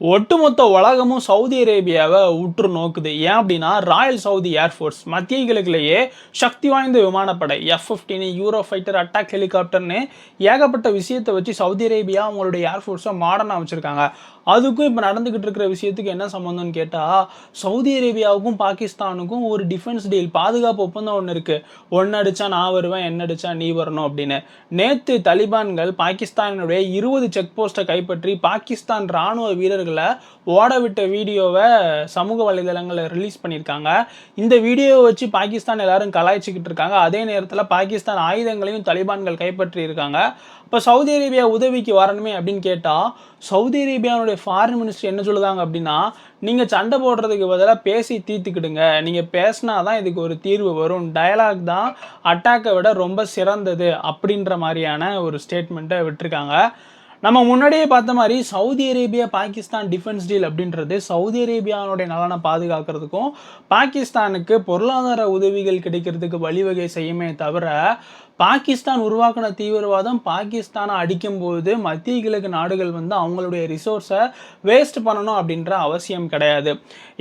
ஒட்டுமொத்த உலகமும் சவுதி அரேபியாவை உற்று நோக்குது. ஏன் அப்படின்னா ராயல் சவுதி ஏர்ஃபோர்ஸ் மத்திய கிழக்கிலேயே சக்தி வாய்ந்த விமானப்படை F fifteen Eurofighter attack ஹெலிகாப்டர்னு ஏகப்பட்ட விஷயத்தை வச்சு சவுதி அரேபியா அவங்களுடைய ஏர்ஃபோர்ஸை மாடர்னாக வச்சுருக்காங்க. அதுக்கும் இப்போ நடந்துக்கிட்டு இருக்கிற விஷயத்துக்கு என்ன சம்மந்தம்னு கேட்டால் சவுதி அரேபியாவுக்கும் பாகிஸ்தானுக்கும் ஒரு டிஃபென்ஸ் டீல் பாதுகாப்பு ஒப்பந்தம் ஒன்று இருக்குது ஒன்று அடித்தா நான் வருவேன் என்ன அடித்தா நீ வரணும் அப்படின்னு. நேற்று தலிபான்கள் பாகிஸ்தானுடைய இருபது செக் போஸ்ட்டை கைப்பற்றி பாகிஸ்தான் ராணுவ வீரர்கள் ஓட விட்ட வீடியோவை சமூக வலைதளங்களில் ரிலீஸ் பண்ணியிருக்காங்க. இந்த வீடியோவை வச்சு பாகிஸ்தான் எல்லாரும் கலாய்ச்சிக்கிட்டு இருக்காங்க. அதே நேரத்தில் பாகிஸ்தான் ஆயுதங்களையும் தலிபான்கள் கைப்பற்றி இருக்காங்க. இப்போ சவுதி அரேபியா உதவிக்கு வரணுமே அப்படின்னு கேட்டால் சவுதி அரேபியாவுடைய ஃபாரின் மினிஸ்டர் என்ன சொல்லுதாங்க அப்படின்னா நீங்கள் சண்டை போடுறதுக்கு பதிலாக பேசி தீர்த்துக்கிடுங்க. நீங்கள் பேசினா தான் இதுக்கு ஒரு தீர்வு வரும். டயலாக் தான் அட்டாக்கை விட ரொம்ப சிறந்தது. அப்படின்ற மாதிரியான ஒரு ஸ்டேட்மெண்ட்டை விட்டுருக்காங்க. நம்ம முன்னாடியே பார்த்த மாதிரி Saudi Arabia Pakistan defence deal அப்படின்றது சவுதி அரேபியாவுடைய நலனை பாதுகாக்கிறதுக்கும் பாகிஸ்தானுக்கு பொருளாதார உதவிகள் கிடைக்கிறதுக்கு வழிவகை செய்யுமே தவிர பாகிஸ்தான் உருவாக்கின தீவிரவாதம் பாகிஸ்தானை அடிக்கும்போது மத்திய கிழக்கு நாடுகள் வந்து அவங்களுடைய ரிசோர்ஸை வேஸ்ட் பண்ணணும் அப்படின்ற அவசியம் கிடையாது.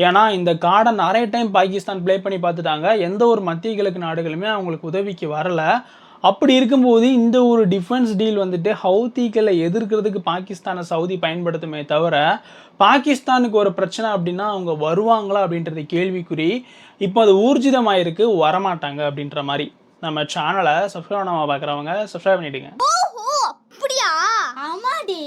ஏன்னா இந்த கார்டை நிறைய டைம் பாகிஸ்தான் ப்ளே பண்ணி பார்த்துட்டாங்க. எந்த ஒரு மத்திய கிழக்கு நாடுகளுமே அவங்களுக்கு உதவிக்கு வரலை. அப்படி இருக்கும்போது இந்த ஒரு டிஃபென்ஸ் டீல் வந்துட்டு ஹவுத்திகளை எதிர்க்கிறதுக்கு பாகிஸ்தானை சவுதி பயன்படுத்துமே தவிர பாகிஸ்தானுக்கு ஒரு பிரச்சனை அப்படின்னா அவங்க வருவாங்களா அப்படின்றது கேள்விக்குறி இப்போ அது ஊர்ஜிதமாயிருக்கு வரமாட்டாங்க அப்படின்ற மாதிரி. நம்ம சேனலை சப்ஸ்கிரைப் பண்ணாமல் பார்க்குறவங்க சப்ஸ்கிரைப் பண்ணிவிடுங்க ஓஹோ அப்படியா? ஆமாடி.